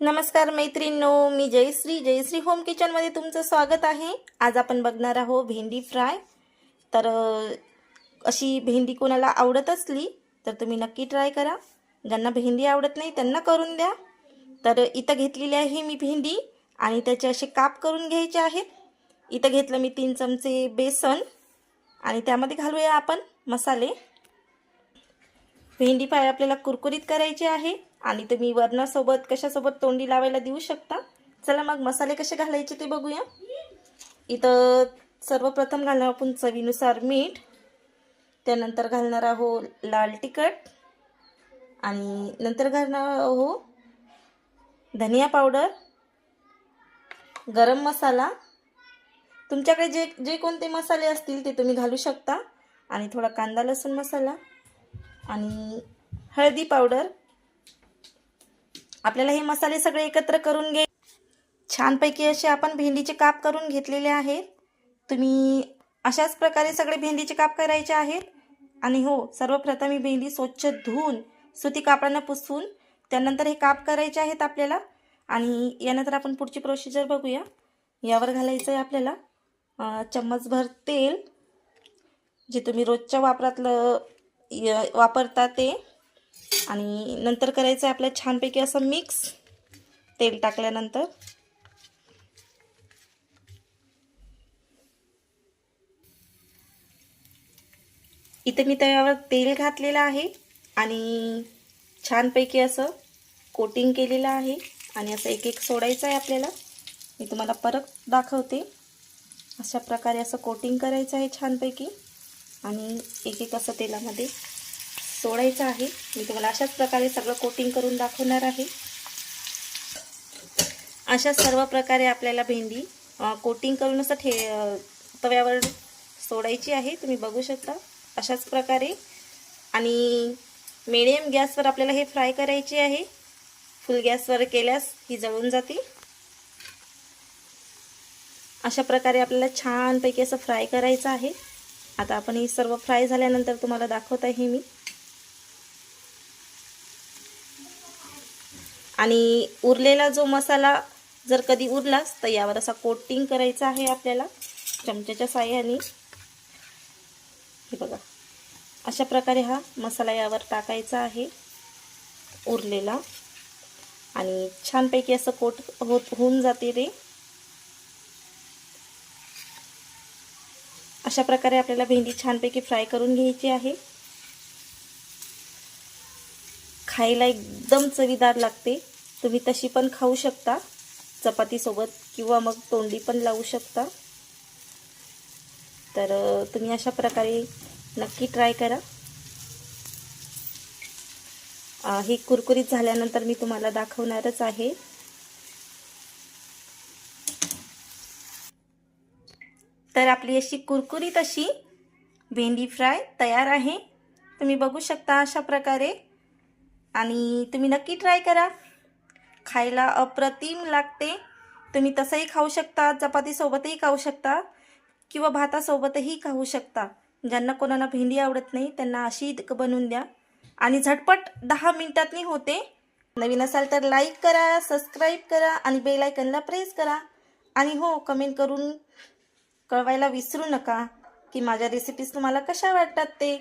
नमस्कार मैत्रिणींनो मी जयश्री. जयश्री होम किचनमध्ये तुमचं स्वागत आहे. आज आपण बघणार आहोत भेंडी फ्राय. तर अशी भेंडी कोणाला आवडत असली तर तुम्ही नक्की ट्राय करा. ज्यांना भेंडी आवडत नाही त्यांना करून द्या. तर इथं घेतलेली आहे मी भेंडी आणि त्याचे असे काप करून घ्यायचे आहेत. इथं घेतलं मी तीन चमचे बेसन आणि त्यामध्ये घालूया आपण मसाले. भेंडी फ्राय आपल्याला कुरकुरीत करायची आहे आणि तुम्ही वरणासोबत कशासोबत तोंडी लावायला देऊ शकता? चला मग मसाले कसे घालायचे ते बघूया. इथं सर्वप्रथम घालणार आपण चवीनुसार मीठ. त्यानंतर घालणार आहो लाल तिखट. आणि नंतर घालणार आहो धनिया पावडर गरम मसाला. तुमच्याकडे जे जे कोणते मसाले असतील ते तुम्ही घालू शकता. आणि थोडा कांदा लसूण मसाला. आणि हळदी पावडर. आपल्याला हे मसाले सगळे एकत्र करून घे. छानपैकी असे आपण भेंडीचे काप करून घेतलेले आहेत. तुम्ही अशाच प्रकारे सगळे भेंडीचे काप करायचे आहेत. आणि हो सर्वप्रथम ही भेंडी स्वच्छ धुवून सुती कापडानं पुसून त्यानंतर हे काप करायचे आहेत आपल्याला. आणि यानंतर आपण पुढची प्रोसिजर बघूया. यावर घालायचं आहे आपल्याला चम्मचभर तेल जे तुम्ही रोजच्या वापरातलं वापरता ते. आणि नंतर करायचं आहे आपल्या छानपैकी असं मिक्स तेल टाकल्यानंतर. इथे मी तव्यावर तेल घातलेलं आहे आणि छानपैकी असं कोटिंग केलेलं आहे. आणि असं एक एक सोडायचं आहे आपल्याला. मी तुम्हाला परत दाखवते. अशा प्रकारे असं कोटिंग करायचं आहे छानपैकी. आणि एक एक असं तेलामध्ये सोडायचं आहे. मी तुम्हाला अशाच प्रकारे सगळं कोटिंग करून दाखवणार आहे. अशा सर्व प्रकारे आपल्याला भेंडी कोटिंग करून असं ठे तव्यावर सोडायची आहे. तुम्ही बघू शकता अशाच प्रकारे. आणि मिडियम गॅसवर आपल्याला हे फ्राय करायचे आहे. फुल गॅसवर केल्यास ही जळून जाते. अशा प्रकारे आपल्याला छानपैकी असं फ्राय करायचं आहे. आता आपण हे सर्व फ्राय झाल्यानंतर तुम्हाला दाखवत आहे मी. आणि उरलेला जो मसाला जर कधी उरलाच तर यावर असा कोटिंग करायचा आहे आपल्याला चमच्याच्या साह्याने. हे बघा अशा प्रकारे हा मसाला यावर टाकायचा आहे उरलेला. आणि छानपैकी असं कोट होत होऊन जाते ते. अशा प्रकारे आपल्याला भेंडी छानपैकी फ्राय करून घ्यायची आहे. खायला एकदम चवीदार लागते. तुम्ही तशी पण खाऊ शकता. चपातीसोबत किंवा मग तोंडी पण लावू शकता. तर तुम्ही अशा प्रकारे नक्की ट्राय करा. ही कुरकुरीत झाल्यानंतर मी तुम्हाला दाखवणारच आहे. तर आपली अशी कुरकुरीत अशी भेंडी फ्राय तयार आहे. तुम्ही बघू शकता अशा प्रकारे. आणि तुम्ही नक्की ट्राय करा. खायला अप्रतिम लागते. तुम्ही तसंही खाऊ शकता चपातीसोबतही खाऊ शकता किंवा भातासोबतही खाऊ शकता. ज्यांना कोणाला भेंडी आवडत नाही त्यांना अशी बनवून द्या. आणि झटपट दहा मिनिटातनी होते. नवीन असाल तर लाईक करा सबस्क्राईब करा आणि बेलायकनला प्रेस करा. आणि हो कमेंट करून कळवायला विसरू नका की माझ्या रेसिपीज तुम्हाला कशा वाटतात ते?